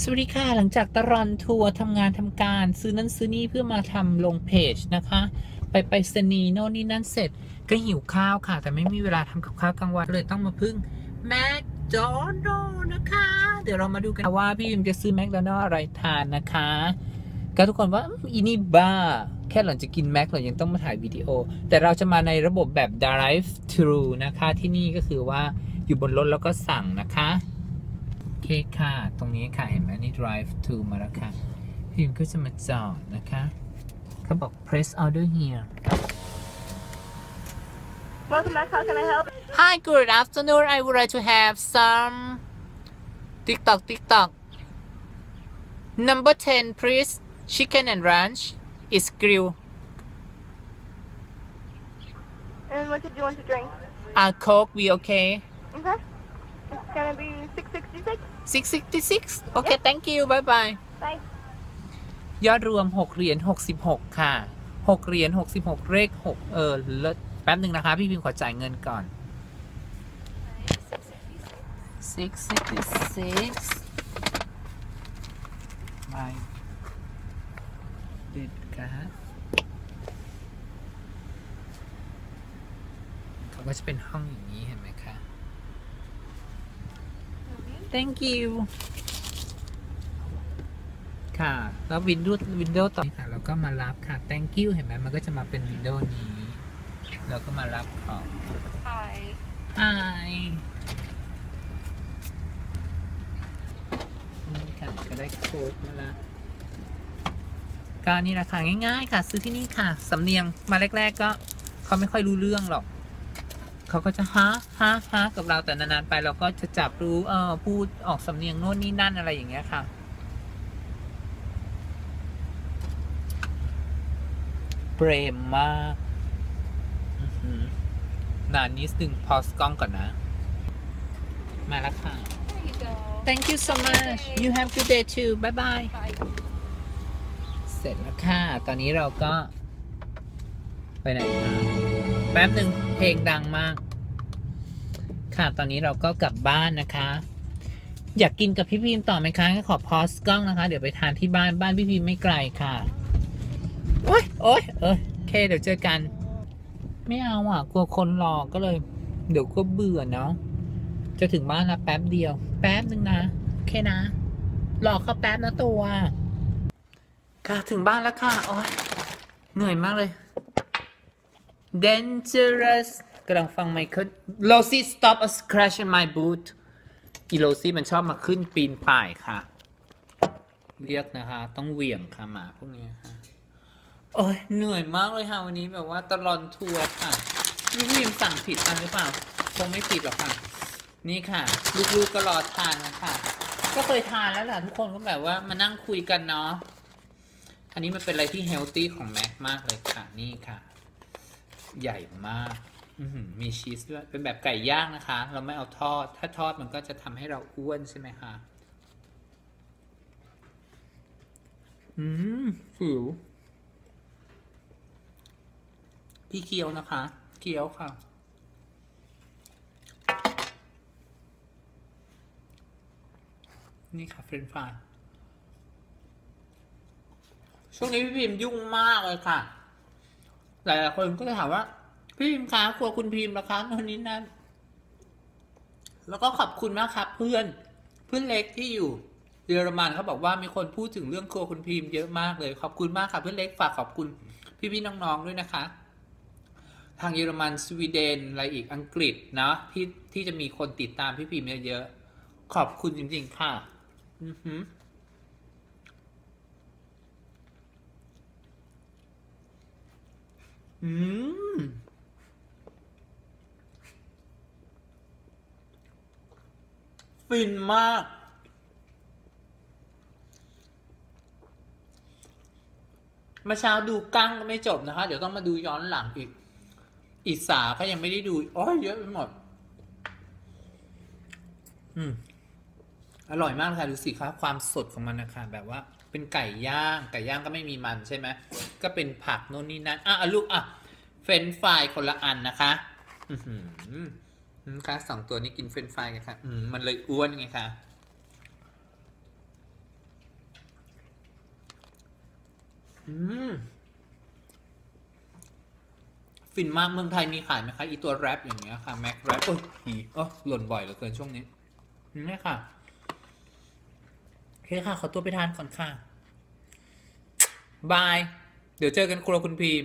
สวัสดีค่ะ หลังจากตลอนทัวร์ทำงานทำการซื้อนั่นซื้อนี่เพื่อมาทำลงเพจนะคะ ไปไปสนีโน่นนี่นั่นเสร็จก็หิวข้าวค่ะ แต่ไม่มีเวลาทำกับข้าวกลางวันเลยต้องมาพึ่งแมคโดนัลนะคะ เดี๋ยวเรามาดูกันว่าพี่พิมจะซื้อแมคโดนัลอะไรทานนะคะก็ทุกคนว่าอืมอีนี่บ้า แค่หล่อนจะกินแม็กหล่อนยังต้องมาถ่ายวิดีโอ แต่เราจะมาในระบบแบบ drive thru นะคะที่นี่ก็คือว่าอยู่บนรถแล้วก็สั่งนะคะ เคค่ะ ตรงนี้ค่ะ เห็นไหมนี่ drive to มาแล้วค่ะ พิมก็จะมาจอดนะคะ เขาบอก press order here Welcome back. How can I help? Hi good afternoon I would like to have some TikTok TikTok number 10 please chicken and ranch is grill And what did you want to drink? a coke be okay Okay. It's gonna be six sixty six. 666 okay thank you bye bye Bye. ยอดรวม 6 เหรียญ 66 ค่ะ 6 เหรียญ 66 เลข 6 เออเลิศแป๊บหนึ่งนะคะ พี่พิมขอจ่ายเงินก่อน 666ไม่เด็ดกะเขาก็จะเป็นห้องอย่างนี้เห็นไหมคะ thank you ค่ะ แล้ววินโดว์วินโดว์ต่อค่ะแล้วก็มารับค่ะ thank you เห็นไหมมันก็จะมาเป็นวินโดว์นี้ แล้วก็มารับของ Hi. Hi นี่ค่ะก็ได้โค้ดมาละก็นี่ราคาง่ายๆ ค่ะ ซื้อที่นี่ค่ะ สำเนียงมาแรก ๆ ก็เขาไม่ค่อยรู้เรื่องหรอก เขาก็จะฮะฮะฮะกับเราแต่นานๆไปเราก็จะจับรู้เออพูดออกสำเนียงโน่นนี่นั่นอะไรอย่างเงี้ยค่ะเปรมมากอื้อหือนานนิดนึงพอสกล้องก่อนนะ มาแล้วค่ะ There you go. Thank you so much you have good day too bye bye Bye. เสร็จแล้วค่ะ ตอนนี้เราก็ ไปไหนมาแป๊บหนึ่ง เพลงดังมาก ค่ะ ตอนนี้เราก็กลับบ้านนะคะ อยากกินกับพี่พิมต่อไหมคะขอพอสกล้องนะคะ เดี๋ยวไปทานที่บ้านบ้านพี่พิมไม่ไกลค่ะ โอ๊ยโอ๊ยเออโอเคเดี๋ยวเจอกัน ไม่เอาอะ กลัวคนรอก็เลย เดี๋ยวก็เบื่อเนาะ จะถึงบ้านล้วแป๊บเดียว แป๊บนึงนะ โอเคนะ รอเขาแป๊บนะตัว ค่ะถึงบ้านแล้วค่ะ โอ๊ยเหนื่อยมากเลย dangerous กำลังฟังไมเคิล Losi stop a scratch in my boot อีโลซี่มันชอบมาขึ้นปีนป่ายค่ะ เรียกนะคะ ต้องเหวี่ยงค่ะหมาพวกนี้ค่ะโอ้ยเหนื่อยมากเลยค่ะ วันนี้แบบว่าตลอนทัวร์ค่ะนี่พี่พิมสั่งผิดอันหรือเปล่า คงไม่ผิดหรอกค่ะ นี่ค่ะ ลูกๆก็รอทานนะคะก็เคยทานแล้วแหละทุกคนก็แบบว่ามานั่งคุยกันเนาะอันนี้มันเป็นอะไรที่เฮลตี้ของแม็กมากเลยค่ะ นี่ค่ะ ใหญ่มากอื้อหือมีชีสด้วยเป็นแบบไก่ย่างนะคะ เราไม่เอาทอด ถ้าทอดมันก็จะทำให้เราอ้วนใช่ไหมคะอืมหิวพี่เคี้ยวนะคะ เคี้ยวค่ะ นี่ค่ะเฟรนช์ฟรายช่วงนี้พี่พิมพ์ยุ่งมากเลยค่ะ หลายๆคนก็จะถามว่า พี่พิมพ์คะครัวคุณพิมพ์นะคะโน่นนี้นั่นแล้วก็ขอบคุณมากครับ เพื่อนเพื่อนเล็กที่อยู่เยอรมันเขาบอกว่ามีคนพูดถึงเรื่องครัวคุณพิมพ์เยอะมากเลยขอบคุณมากค่ะเพื่อนเล็กฝากขอบคุณพี่ๆน้องๆด้วยนะคะ ทางเยอรมันสวีเดนอะไรอีกอังกฤษเนาะที่ที่จะมีคนติดตามพี่พิมพ์เยอะๆขอบคุณจริงๆค่ะ อือหือ อืมฟินมากมื่อเช้าดูกั้งก็ไม่จบนะคะ เดี๋ยวต้องมาดูย้อนหลังอีกอีสาก็ยังไม่ได้ดู โอ้ยเยอะไปหมด อืม อร่อยมากเลยค่ะดูสิคะความสดของมันนะคะแบบว่าเป็นไก่ย่างไก่ย่างก็ไม่มีมันใช่ไหมก็เป็นผักโน่นนี่นั่นอะลูกอะเฟรนฟรายคนละอันนะคะอืมค่ะสองตัวนี้กินเฟรนฟรายกันค่ะอืมมันเลยอ้วนไงคะอืมฟินมากเมืองไทยมีขายไหมคะอีตัวแรปอย่างเงี้ยค่ะแม็กแรปโอ้ยหีอ๋อหล่นบ่อยเหลือเกินช่วงนี้นี่ค่ะ โอเคค่ะ ขอตัวไปทานก่อนค่ะ บาย เดี๋ยวเจอกันครัวคุณพีม